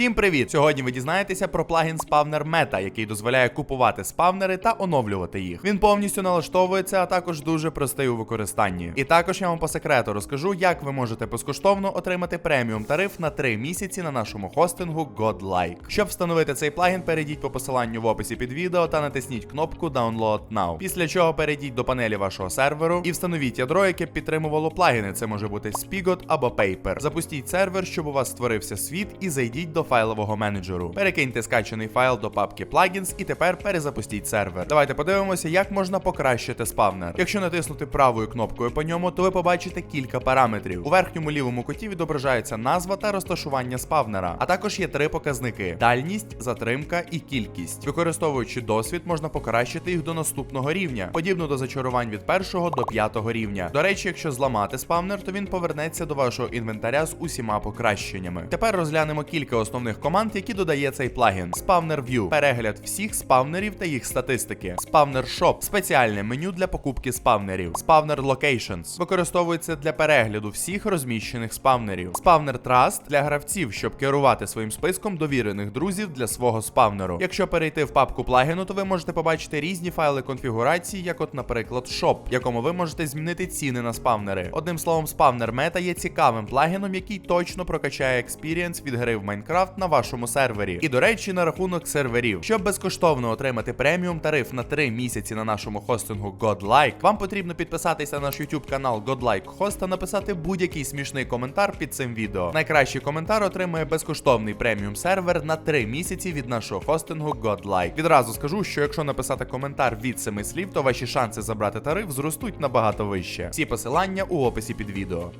Всім привіт! Сьогодні ви дізнаєтеся про плагін Spawner Meta, який дозволяє купувати спавнери та оновлювати їх. Він повністю налаштовується, а також дуже простий у використанні. І також я вам по секрету розкажу, як ви можете безкоштовно отримати преміум тариф на 3 місяці на нашому хостингу Godlike. Щоб встановити цей плагін, перейдіть по посиланню в описі під відео та натисніть кнопку Download Now. Після чого перейдіть до панелі вашого серверу і встановіть ядро, яке б підтримувало плагіни. Це може бути Spigot або Paper. Запустіть сервер, щоб у вас створився світ, і зайдіть до файлового менеджеру. Перекиньте скачаний файл до папки Plugins і тепер перезапустіть сервер. Давайте подивимося, як можна покращити спавнер. Якщо натиснути правою кнопкою по ньому, то ви побачите кілька параметрів. У верхньому лівому куті відображається назва та розташування спавнера, а також є три показники: дальність, затримка і кількість. Використовуючи досвід, можна покращити їх до наступного рівня, подібно до зачарувань від першого до п'ятого рівня. До речі, якщо зламати спавнер, то він повернеться до вашого інвентаря з усіма покращеннями. Тепер розглянемо кілька основних команд, які додає цей плагін: Spawner View – перегляд всіх спавнерів та їх статистики. Spawner Shop – спеціальне меню для покупки спавнерів. Spawner Locations використовується для перегляду всіх розміщених спавнерів. Spawner Trust для гравців, щоб керувати своїм списком довірених друзів для свого спавнеру. Якщо перейти в папку плагіну, то ви можете побачити різні файли конфігурації, як от, наприклад, Shop, в якому ви можете змінити ціни на спавнери. Одним словом, спавнер мета є цікавим плагіном, який точно прокачає експірієнс від гри в Майнкрафт на вашому сервері. І до речі, на рахунок серверів, щоб безкоштовно отримати преміум тариф на 3 місяці на нашому хостингу Godlike, вам потрібно підписатися на наш YouTube канал Godlike Host та написати будь-який смішний коментар під цим відео. Найкращий коментар отримує безкоштовний преміум сервер на 3 місяці від нашого хостингу Godlike. Відразу скажу, що якщо написати коментар від 7 слів, то ваші шанси забрати тариф зростуть набагато вище. Всі посилання у описі під відео.